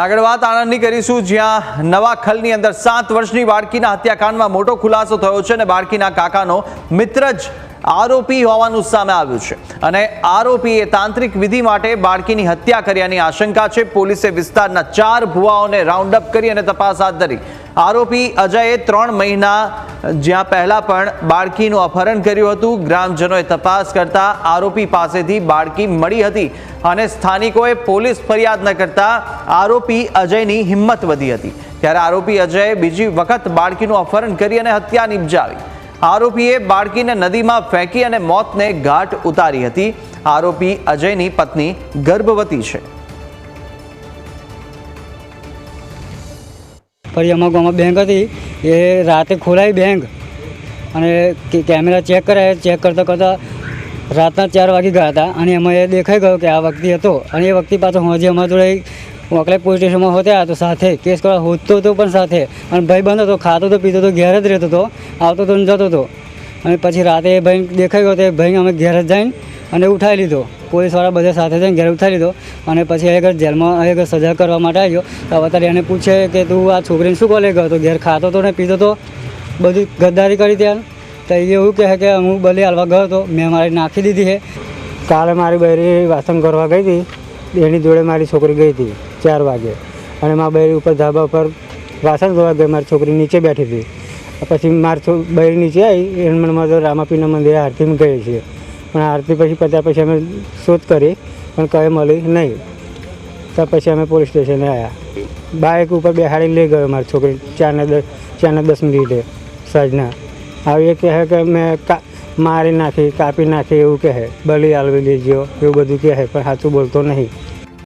આગળ વાત આણંદની કરીશું, જ્યાં નવા ખલની અંદર સાત વર્ષની બાળકીના હત્યાકાંડમાં મોટો ખુલાસો થયો છે અને બાળકીના કાકાનો મિત્ર જ આરોપી હોવાનું સામે આવ્યું છે. અને આરોપીએ તાંત્રિક વિધિ માટે બાળકીની હત્યા કર્યાની આશંકા છે. પોલીસે વિસ્તારના ચાર ભુવાઓને રાઉન્ડ અપ કરી અને તપાસ હાથ ધરી. આરોપી અજયે ત્રણ મહિના જ્યાં પહેલા પણ બાળકીનું અપહરણ કર્યું હતું. ગ્રામજનોએ તપાસ કરતા આરોપી પાસેથી બાળકી મળી હતી અને સ્થાનિકોએ પોલીસ ફરિયાદ ન કરતા આરોપી અજયની હિંમત વધી હતી. ત્યારે આરોપી અજયે બીજી વખત બાળકીનું અપહરણ કરી અને હત્યા નિપજાવી. આરોપીએ બાળકીને નદીમાં ફેંકી અને મોતને ઘાટ ઉતારી હતી. આરોપી અજયની પત્ની ગર્ભવતી છે. ફરી અમારા ગામમાં બેંક હતી. એ રાતે ખોલાવી બેંક અને કેમેરા ચેક કરાય. ચેક કરતાં કરતાં રાતના ચાર વાગી ગયા હતા. અને એમાં એ દેખાઈ ગયો કે આ વ્યક્તિ હતો. અને એ વ્યક્તિ પાછો હજી અમારા જોડે મોકલે પોલીસ સ્ટેશનમાં હોતા હતો સાથે. કેસ કરવા હોતો હતો પણ સાથે. અને ભાઈ બંધ હતો, ખાતો તો પીતો તો ઘેર જ રહેતો હતો. આવતો તો ને જતો હતો. અને પછી રાતે એ ભાઈ દેખાઈ ગયો તો ભાઈ અમે ઘેર જ જઈને અને ઉઠાવી લીધો. પોલીસવાળા બધા સાથે જઈને ઘેર ઉઠાવી લીધો અને પછી આગળ જેલમાં એક સજા કરવા માટે આવ્યો. તો અત્યારે એને પૂછે કે તું આ છોકરીને શું કોલે ગયો? હતો ઘેર ખાતો તો ને પીતો તો બધી ગદ્દારી કરી ત્યાં. તો એ એવું કહે કે હું બલી હાલવા ગયો હતો મેં મારી નાખી દીધી છે કાલે મારી બહેરી વાસણ કરવા ગઈ હતી. એની જોડે મારી છોકરી ગઈ હતી ચાર વાગે. અને મારા બહેરી ઉપર ધાબા ઉપર વાસણ ધોવા ગઈ, મારી છોકરી નીચે બેઠી હતી. પછી મારી છો બૈરી નીચે આવી એને મને મારે રામાપીના મંદિરે આરતીમાં ગઈ છીએ પણ આરતી પછી પત્યા પછી અમે શોધ કરી, પણ કંઈ મળી નહીં. તો પછી અમે પોલીસ સ્ટેશને આવ્યા બાઇક ઉપર બેહાડી લઈ ગયો મારી છોકરી, ચારને દસ ચારને દસ મિનિટે સાંજના. હવે એ કહે કે મેં કા, મારી નાખી, કાપી નાખી એવું કહે, બલી આલવી લેજો, એવું બધું કહે, પણ સાચું બોલતો નહીં.